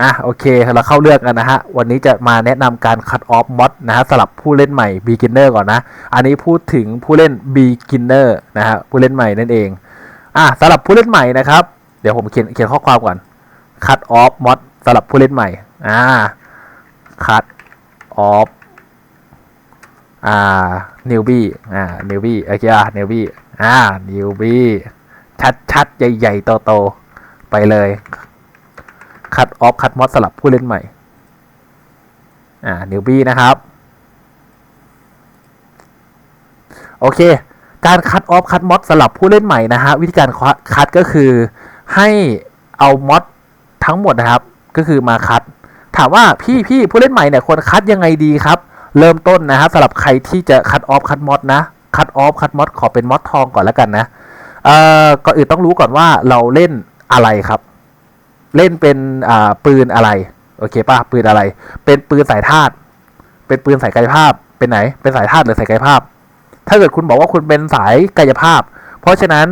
อะโอเคเราเข้าเรื่องกันนะฮะ วันนี้จะมาแนะนำการคัดออฟมอดนะฮะสำหรับผู้เล่นใหม่ beginner ก่อนนะ อันนี้พูดถึงผู้เล่น beginner นะฮะผู้เล่นใหม่นั่นเองอะสำหรับผู้เล่นใหม่นะครับ เดี๋ยวผมเขียนเขียนข้อความก่อน cut off mod สำหรับผู้เล่นใหม่อ่า cut off อ่า newbie อ่า newbie โอเคอะ newbie อ่า newbie ชัดชัดๆใหญ่ๆโตๆไปเลย คัดออฟคัดมอดสลับผู้เล่นใหม่ อ่านิวบี้นะครับ โอเค การคัดออฟคัดมอดสลับผู้เล่นใหม่นะฮะวิธีการคัดก็คือให้เอามอดทั้งหมดนะครับ ก็คือมาคัด ถามว่าพี่พี่ผู้เล่นใหม่เนี่ยควรคัดยังไงดีครับ เริ่มต้นนะครับสำหรับใครที่จะคัดออฟคัดมอดนะคัดออฟคัดมอดขอเป็นมอดทองก่อนแล้วกันนะ เอ่อก่อนอื่นต้องรู้ก่อนว่าเราเล่นอะไรครับ เล่นเป็นอ่าปืนอะไรโอเคป่ะปืนอะไร เป็นปืนสายธาตุเป็นปืนสายกายภาพ เป็นไหน เป็นสายธาตุหรือสายกายภาพ ถ้าเกิดคุณบอกว่าคุณเป็นสายกายภาพ เพราะฉะนั้น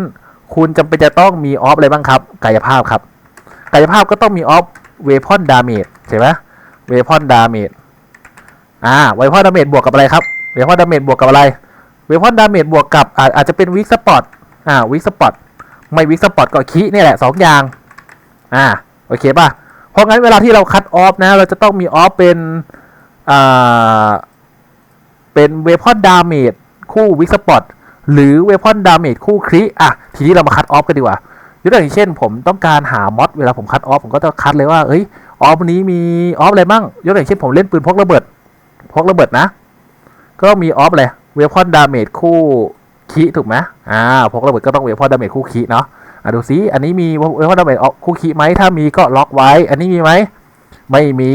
คุณจำเป็นจะต้องมีออฟอะไรบ้างครับ กายภาพครับ กายภาพก็ต้องมีออฟเวพอนดาเมจใช่ไหมเวพอนดาเมจอ่าเวพอนดาเมจบวกกับอะไรครับเวพอนดาเมจบวกกับอะไรเวพอนดาเมจบวกกับอาอาจจะเป็นวิกสปอร์ตอ่าวิกสปอร์ตไม่วิกสปอร์ตก็คีนี่แหละสองอย่างอ่า โอเคป่ะ เพราะงั้นเวลาที่เราคัดออฟนะ เราจะต้องมีออฟเป็นอ่าเป็นเวพอนดาเมจคู่วิกสปอร์ตหรือเวพอนดาเมจคู่คริอะทีนี้เรามาคัดออฟกันดีกว่ายกตัวอย่างเช่น ผมต้องการหามอดเวลาผมคัดออฟผมก็จะคัดเลยว่าเอ้ยออฟนี้มีออฟอะไรบ้างยกตัวอย่างเช่นผมเล่นปืนพกระเบิดพกระเบิดนะ ก็มีออฟเลยเวพอนดาเมจคู่คิถูกไหมอ่าพกระเบิดก็ต้องเวพอนดาเมจคู่คิเนาะ อะดูซิอันนี้มีเวพอนดาเมจคู่คิไหมถ้ามีก็ล็อกไว้ อันนี้มีไหมไม่มี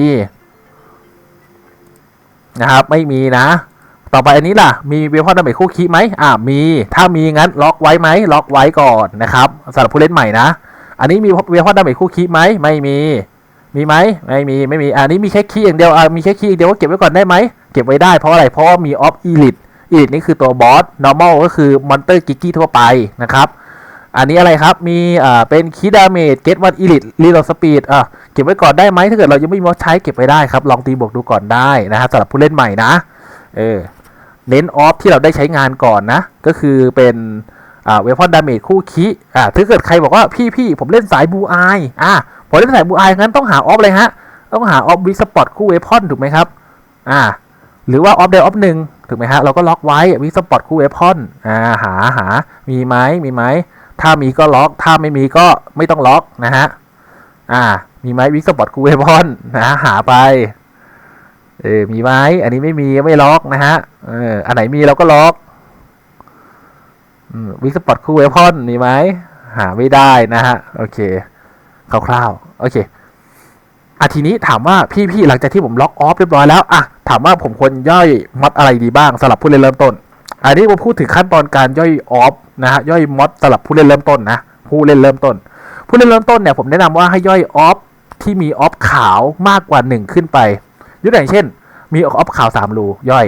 นะครับ ไม่มีนะ ต่อไปอันนี้ล่ะ มีเวพอนดาเมจคู่คีไหมอ่ามี ถ้ามีงั้นล็อกไว้ไหมล็อกไว้ก่อนนะครับสำหรับผู้เล่นใหม่นะ อันนี้มีเวพอนดาเมจคู่คีไหมไม่มี มีไหมไม่มี ไม่มี อันนี้มีแค่คีอย่างเดียว อ่า มีแค่คีอย่างเดียวก็เก็บไว้ก่อนได้ไหม เก็บไว้ได้เพราะอะไร เพราะมีออฟอีลิทอีลิทนี่คือตัวบอส normal ก็คือมอนเตอร์กิกกี้ทั่วไปนะครับ อันนี้อะไรครับ มีอ่าเป็นคีดาเมจเกตวันอีลิทรีโหลดสปีดอะเก็บไว้ก่อนได้ไหมถ้าเกิดเรายังไม่มีมอสใช้เก็บไว้ได้ครับ ลองตีบวกดูก่อนได้นะครับสำหรับผู้เล่นใหม่นะเออเน้นออฟที่เราได้ใช้งานก่อนนะ ก็คือเป็นอ่าเวพอนดาเมจคู่คิอ่าถ้าเกิดใครบอกว่าพี่พี่ผมเล่นสายบูอายอ่าผมเล่นสายบูอายงั้นต้องหาออฟเลยฮะต้องหาออฟวิสปอร์ตคู่เวพอนถูกไหมครับอ่าหรือว่าออฟเดออฟหนึ่งถูกไหมฮะเราก็ล็อกไว้วิสปอร์ตคู่เวพอนอ่าหาหามีไหมมีไหม ถ้ามีก็ล็อก ถ้าไม่มีก็ไม่ต้องล็อกนะฮะ อ่า มีไหมวิกสปอร์ตคูเวพอนนะหาไป เออ มีไหมอันนี้ไม่มีไม่ล็อกนะฮะ เออ อันไหนมีเราก็ล็อกวิกสปอร์ตคูเวพอนมีไหมหาไม่ได้นะฮะ โอเคคร่าวๆโอเคอะทีนี้ถามว่าพี่ๆหลังจากที่ผมล็อกออฟเรียบร้อยแล้วอะถามว่าผมควรย่อยมอดอะไรดีบ้างสำหรับผู้เล่นเริ่มต้น อันนี้ผมพูดถึงขั้นตอนการย่อยออฟนะฮะย่อยมอดสำหรับผู้เล่นเริ่มต้นนะผู้เล่นเริ่มต้น ผู้เล่นเริ่มต้นเนี่ยผมแนะนำว่าให้ย่อยออฟที่มีออฟขาวมากกว่า 1 ขึ้นไปยกตัวอย่างเช่น มีออฟขาว3รูย่อย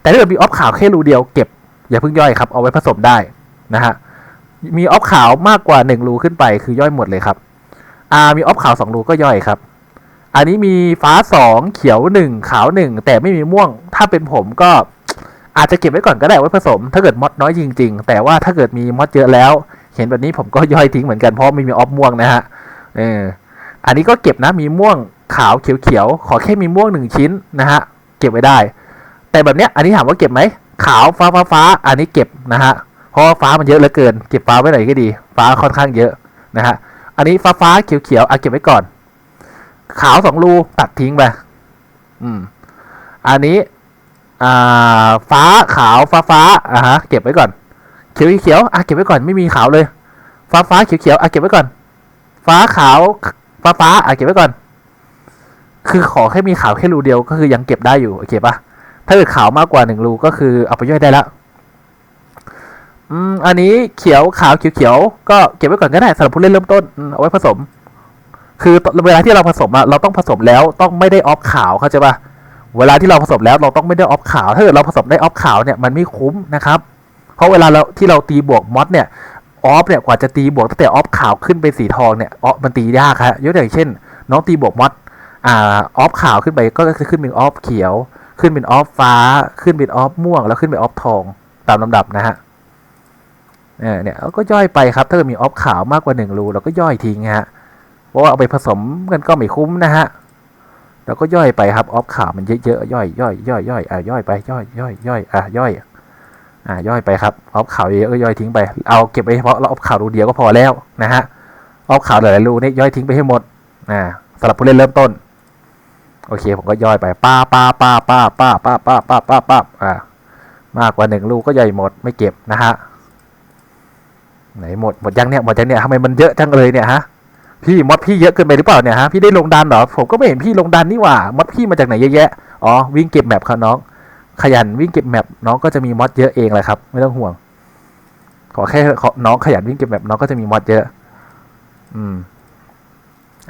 แต่ถ้าเกิดมีออฟขาวแค่รูเดียวเก็บ อย่าเพิ่งย่อยครับเอาไว้ผสมได้นะฮะมีออฟขาวมากกว่า1รูขึ้นไปคือย่อยหมดเลยครับอ่ามีออฟขาว2รูก็ย่อยครับอันนี้มีฟ้า 2 เขียว 1 ขาว 1 แต่ไม่มีม่วง ถ้าเป็นผมก็ อาจจะเก็บไว้ก่อนก็ได้ไว้ผสม ถ้าเกิดมอดน้อยจริง ๆ แต่ว่าถ้าเกิดมีมอดเยอะแล้ว เห็นแบบนี้ผมก็ย่อยทิ้งเหมือนกันเพราะไม่มีออฟม่วงนะฮะเอออันนี้ก็เก็บนะมีม่วงขาวเขียวๆขอแค่มีม่วงหนึ่งชิ้นนะฮะเก็บไว้ได้ แต่แบบเนี้ยอันนี้ถามว่าเก็บไหมขาวฟ้าฟ้าฟ้าอันนี้เก็บนะฮะเพราะฟ้ามันเยอะเหลือเกิน เก็บฟ้าไว้หน่อยก็ดี ฟ้าค่อนข้างเยอะนะฮะอันนี้ฟ้าฟ้าเขียวเขียวๆอะเก็บไว้ก่อน ขาวสองรูตัดทิ้งไปอืมอันนี้ อ่า ฟ้าขาวฟ้าฟ้าอ่าฮะเก็บไว้ก่อน เขียวเขียวอะเก็บไว้ก่อนไม่มีขาวเลย ฟ้าฟ้าเขียวเขียวอะเก็บไว้ก่อน ฟ้าขาวฟ้าฟ้าอะเก็บไว้ก่อน คือขอแค่มีขาวแค่รูเดียวก็คือยังเก็บได้อยู่โอเคปะถ้าเกิดขาวมากกว่าหนึ่งรูก็คือเอาไปย่อยได้แล้วอืมอันนี้เขียวขาวเขียวเขียวก็เก็บไว้ก่อนก็ได้สำหรับผู้เล่นเริ่มต้นเอาไว้ผสม คือเวลาที่เราผสมอะเราต้องผสมแล้วต้องไม่ได้ออฟขาวเข้าใจปะ เวลาที่เราผสมแล้วเราต้องไม่ได้ออฟขาว ถ้าเกิดเราผสมได้ออฟขาวเนี่ยมันไม่คุ้มนะครับ เพราะเวลาเราที่เราตีบวกมอดเนี่ยออฟเนี่ยกว่าจะตีบวกตั้งแต่ออฟขาวขึ้นไปสีทองเนี่ยออฟมันตียากครับยกตัวอย่างเช่น น้องตีบวกมอดอ่าออฟขาวขึ้นไปก็จะขึ้นเป็นออฟเขียว ขึ้นเป็นออฟฟ้า ขึ้นเป็นออฟม่วง แล้วขึ้นเป็นออฟทองตามลำดับนะฮะเออเนี่ยเราก็ย่อยไปครับ ถ้าเกิดมีออฟขาวมากกว่าหนึ่งรูเราก็ย่อยทิ้งฮะเพราะว่าเอาไปผสมกันก็ไม่คุ้มนะฮะ เราก็ย่อยไปครับออฟข่าวมันเยอะๆย่อยย่อยย่อยย่อยอะย่อยไปย่อยย่อยย่อยอะย่อยอะย่อยไปครับออฟข่าวเยอะก็ย่อยทิ้งไปเอาเก็บไว้เฉพาะออฟข่าวรูเดียวก็พอแล้วนะฮะออฟข่าวหลายๆรูนี่ย่อยทิ้งไปให้หมดอ่าสำหรับผู้เล่นเริ่มต้นโอเคผมก็ย่อยไปป้าป้าป้าป้าป้าป้าป้าป้าป้าป้าอ่ามากกว่าหนึ่งลูกก็ย่อยหมดไม่เก็บนะฮะไหนหมดหมดยังเนี่ยหมดยังเนี่ยทำไมมันเยอะจังเลยเนี่ยฮะ พี่มดพี่เยอะเกินไปหรือเปล่าเนี่ยฮะพี่ได้ลงดันเหรอผมก็ไม่เห็นพี่ลงดันนี่หว่ามดพี่มาจากไหนเยอะแยะอ๋อวิ่งเก็บแมปครับน้อง ขยันวิ่งเก็บแมปน้องก็จะมีมดเยอะเองแหละครับ ไม่ต้องห่วง ขอแค่ขอน้องขยันวิ่งเก็บแมปน้องก็จะมีมดเยอะ อืม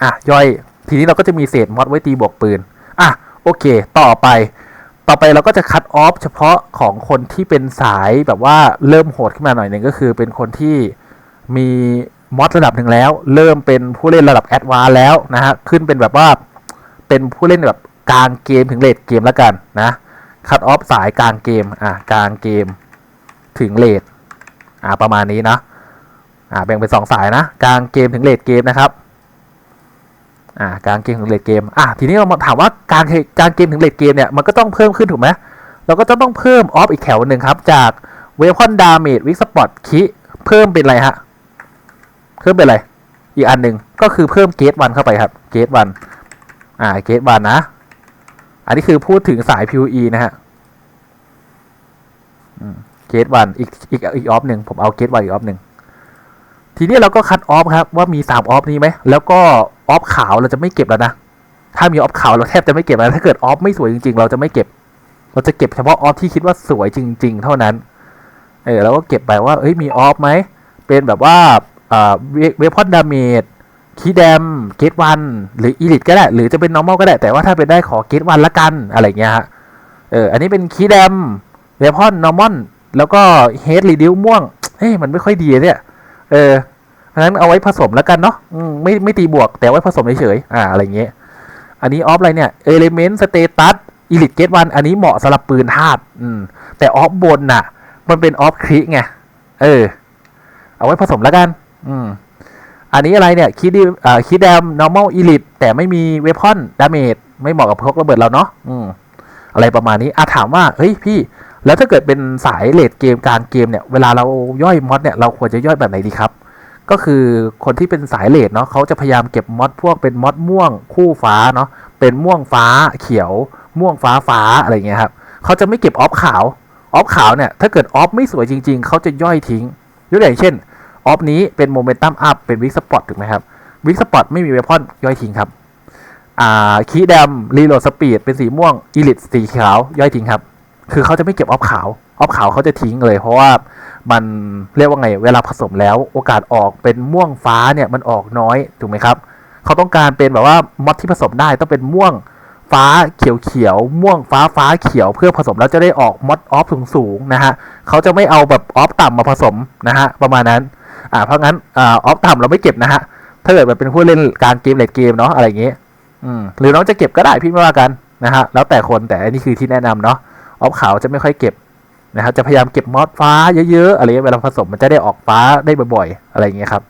อะย่อย ทีนี้เราก็จะมีเศษมอดไว้ตีบวกปืน อะโอเค ต่อไป ต่อไปเราก็จะคัดออฟเฉพาะของคนที่เป็นสายแบบว่าเริ่มโหดขึ้นมาหน่อยหนึ่งก็คือ เป็นคนที่มี มอดระดับหนึ่งแล้ว เริ่มเป็นผู้เล่นระดับแอดวานซ์แล้วนะฮะขึ้นเป็นแบบว่าเป็นผู้เล่นแบบกลางเกมถึงเลดเกมแล้วกันนะคัดออฟสายกลางเกมอะกลางเกมถึงเลดอะประมาณนี้นะอะแบ่งเป็นสองสายนะกลางเกมถึงเลดเกมนะครับอ่ากลารเกมถึงเลดเกมอะทีนี้เรามาถามว่าการการเกมถึงเลดเกมเนี่ยมันก็ต้องเพิ่มขึ้นถูกไหมเราก็จะต้องเพิ่มออฟอีกแถวหนึ่งครับจากเวพอนดาเมจวิกสปอร์ตคิเพิ่มเป็นอะไรฮะ เพิ่มเป็นอะไร อีกอันหนึ่งก็คือเพิ่มเกตวันเข้าไปครับเกตวันอ่าเกตวันนะ อันนี้คือพูดถึงสาย PVE นะฮะเกตวันอีกอีกอีกออฟหนึ่งผมเอาเกตวันอีกออฟหนึ่งทีนี้เราก็คัดออฟครับว่ามี3ออฟนี้ไหมแล้วก็ออฟขาวเราจะไม่เก็บแล้วนะถ้ามีออฟขาวเราแทบจะไม่เก็บแล้วถ้าเกิดออฟไม่สวยจริง ๆ เราจะไม่เก็บ เราจะเก็บเฉพาะออฟที่คิดว่าสวยจริง ๆ เท่านั้นเออเราก็เก็บไปว่าเอ้ยมีออฟไหมเป็นแบบว่า เวพอนดาเมจคีแดมเกตวันหรืออีลิทก็ได้ หรือจะเป็น normal ก็ได้ แต่ว่าถ้าเป็นได้ขอเกตวันละกันอะไรเงี้ยฮะเอออันนี้เป็นคีแดมเวพอน normal แล้วก็เฮดรีดิวม่วงเฮ้ยมันไม่ค่อยดีเนี่ย เออเพราะนั้นเอาไว้ผสมแล้วกันเนาะไม่ไม่ตีบวก แต่ไว้ผสมเฉยๆอ่าอะไรเงี้ยอันนี้ออฟอะไรเนี่ยเอลิเมนต์สเตตัสอิลิทเกตวันอันนี้เหมาะสำหรับปืนธาตุอืมแต่ออฟบนน่ะ มันเป็นออฟคริไงเออ เอาไว้ผสมแล้วกัน อืมอันนี้อะไรเนี่ยคิดดีอ่าคิดแดม normal elite แต่ไม่มีเวพอนดาเมจไม่เหมาะกับพวกระเบิดเราเนาะอืมอะไรประมาณนี้อะถามว่า เฮ้ยพี่ แล้วถ้าเกิดเป็นสายเลดเกมการเกมเนี่ย เวลาเราย่อยมอดเนี่ย เราควรจะย่อยแบบไหนดีครับ ก็คือคนที่เป็นสายเลดเนาะเขาจะพยายามเก็บมอดพวกเป็นมอดม่วงคู่ฟ้าเนาะ เป็นม่วงฟ้าเขียว ม่วงฟ้าฟ้าอะไรเงี้ยครับ เขาจะไม่เก็บออฟขาว ออฟขาวเนี่ย ถ้าเกิดออฟไม่สวยจริง ๆ เขาจะย่อยทิ้ง ยกตัวอย่างเช่น ออฟนี้เป็นโมเมนตัมอัพเป็นวิกสปอร์ตถูกไหมครับวิกสปอร์ตไม่มีเวพอนย่อยทิ้งครับอ่าคีย์แดมรีโหลดสปีดเป็นสีม่วงอีลิทสีขาวย่อยทิ้งครับ คือเขาจะไม่เก็บออฟขาวออฟขาวเขาจะทิ้งเลย เพราะว่ามันเรียกว่าไง เวลาผสมแล้วโอกาสออกเป็นม่วงฟ้าเนี่ยมันออกน้อยถูกไหมครับเขาต้องการเป็นแบบว่ามอดที่ผสมได้ต้องเป็นม่วงฟ้าเขียวเขียวม่วงฟ้าฟ้าเขียวเพื่อผสมแล้วจะได้ออกมอดออฟสูงสูงๆนะฮะเขาจะไม่เอาแบบออฟต่ำมาผสมนะฮะประมาณนั้น อ่าเพราะงั้นอ่าออฟต่ำเราไม่เก็บนะฮะถ้าเกิดแบบเป็นผู้เล่นการเกมเลดเกมเนาะอะไรอย่างเงี้ยอืมหรือน้องจะเก็บก็ได้พี่ไม่ว่ากันนะฮะแล้วแต่คนแต่อันนี้คือที่แนะนำเนาะออฟขาวจะไม่ค่อยเก็บนะครับจะพยายามเก็บมอดฟ้าเยอะๆอะไรเวลาผสมมันจะได้ออกฟ้าได้บ่อยๆ อะไรอย่างเงี้ยครับ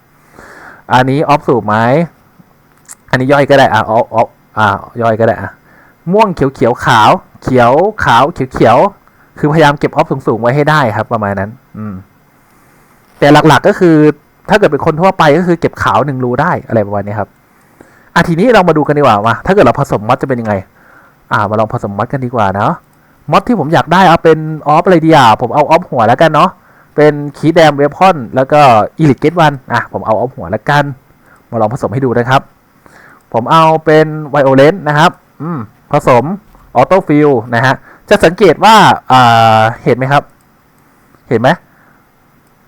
อันนี้ออฟสูบไหมอันนี้ย่อยก็ได้อะออฟออฟอ่าย่อยก็ได้อะม่วงเขียวเขียวขาวเขียวขาวเขียวเขียวคือพยายามเก็บออฟสูงๆไว้ให้ได้ครับประมาณนั้น อืม แต่หลักๆก็คือ ถ้าเกิดเป็นคนทั่วไปก็คือเก็บขาวหนึ่งรูได้อะไรประมาณนี้ครับอะทีนี้เรามาดูกันดีกว่าว่าถ้าเกิดเราผสมมอดจะเป็นยังไง อ่า มาลองผสมมอดกันดีกว่าเนาะมอดที่ผมอยากได้เอาเป็นออฟอะไรดีอะผมเอาออฟหัวแล้วกันเนาะเป็นคีแดมเวพอนแล้วก็อีลิทเกตวันอะผมเอาออฟหัวแล้วกัน มาลองผสมให้ดูนะครับ ผมเอาเป็นไวโอเลนนะครับ อืมผสมออโต้ฟิลนะฮะจะสังเกตว่าอ่าเห็นไหมครับ เห็นไหม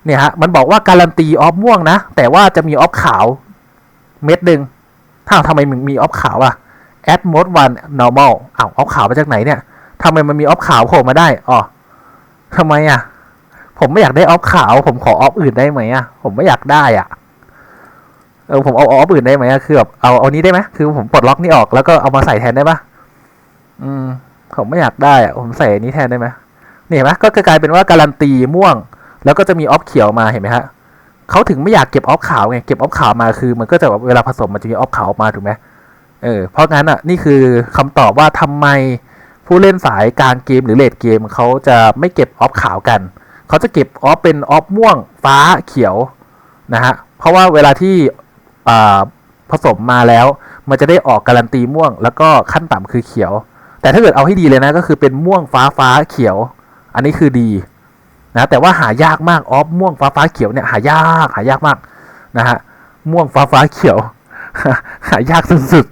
เนี่ยฮะมันบอกว่าการันตีออฟม่วงนะ แต่ว่าจะมีออฟขาวเม็ดหนึ่งถ้าทำไมมึงมีออฟขาวอะ add mode one normal อ้าวออฟขาวมาจากไหนเนี่ยทำไมมันมีออฟขาวโผล่มาได้อ๋อทำไมอะผมไม่อยากได้ออฟขาว ผมขอออฟอื่นได้ไหมอะผมไม่อยากได้อะเออผมเอาออฟอื่นได้ไหมอะคือแบบเอาเอานี้ได้ไหมคือผมปลดล็อกนี่ออกแล้วก็เอามาใส่แทนได้ปะอืมผมไม่อยากได้อะผมใส่อันนี้แทนได้ไหมเนี่เห็นไหมก็กลายเป็นว่าการันตีม่วง แล้วก็จะมีออฟเขียวมาเห็นไหมฮะเขาถึงไม่อยากเก็บออฟขาวไงเก็บออฟขาวมาคือ มันก็จะแบบเวลาผสมมันจะมีออฟขาวออกมาถูกไหมเออเพราะงั้นอะนี่คือคำตอบว่าทำไมผู้เล่นสายกลางเกมหรือเลดเกมเขาจะไม่เก็บออฟขาวกันเขาจะเก็บออฟเป็นออฟม่วงฟ้าเขียวนะฮะเพราะว่าเวลาที่ผสมมาแล้ว มันจะได้ออกการันตีม่วง แล้วก็ขั้นต่ำคือเขียว แต่ถ้าเกิดเอาให้ดีเลยนะก็คือเป็นม่วงฟ้าฟ้าเขียว อันนี้คือดี นะแต่ว่าหายากมากออฟม่วงฟ้าฟ้าเขียวเนี่ยหายากหายากมากนะฮะม่วงฟ้าฟ้าเขียว หายากสุด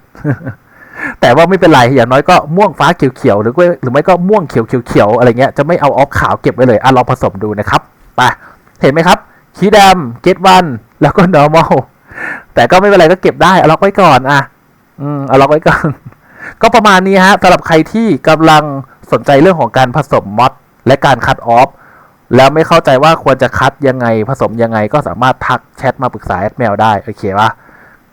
ๆแต่ว่าไม่เป็นไรอย่างน้อยก็ม่วงฟ้าเขียวเขียวๆหรือหรือไม่ก็ม่วงเขียวเขียวเขียวอะไรเงี้ยจะไม่เอาออฟขาวเก็บไว้เลยอะลองผสมดูนะครับไปเห็นไหมครับคีดำเกตวันแล้วก็ normal แต่ก็ไม่เป็นไรก็เก็บได้เอาล็อกไว้ก่อนอะอืมเอาล็อกไว้ก่อน ก็ประมาณนี้ฮะสำหรับใครที่กำลังสนใจเรื่องของการผสมมอดและการคัดออฟ แล้วไม่เข้าใจว่าควรจะคัดยังไงผสมยังไงก็สามารถทักแชทมาปรึกษาแอดแมวได้ โอเคปะ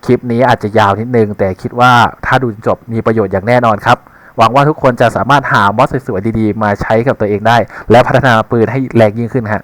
คลิปนี้อาจจะยาวนิดนึง แต่คิดว่าถ้าดูจนจบมีประโยชน์อย่างแน่นอนครับ หวังว่าทุกคนจะสามารถหามอสสวยๆดีๆ มาใช้กับตัวเองได้ และพัฒนาปืนให้แรงยิ่งขึ้นฮะ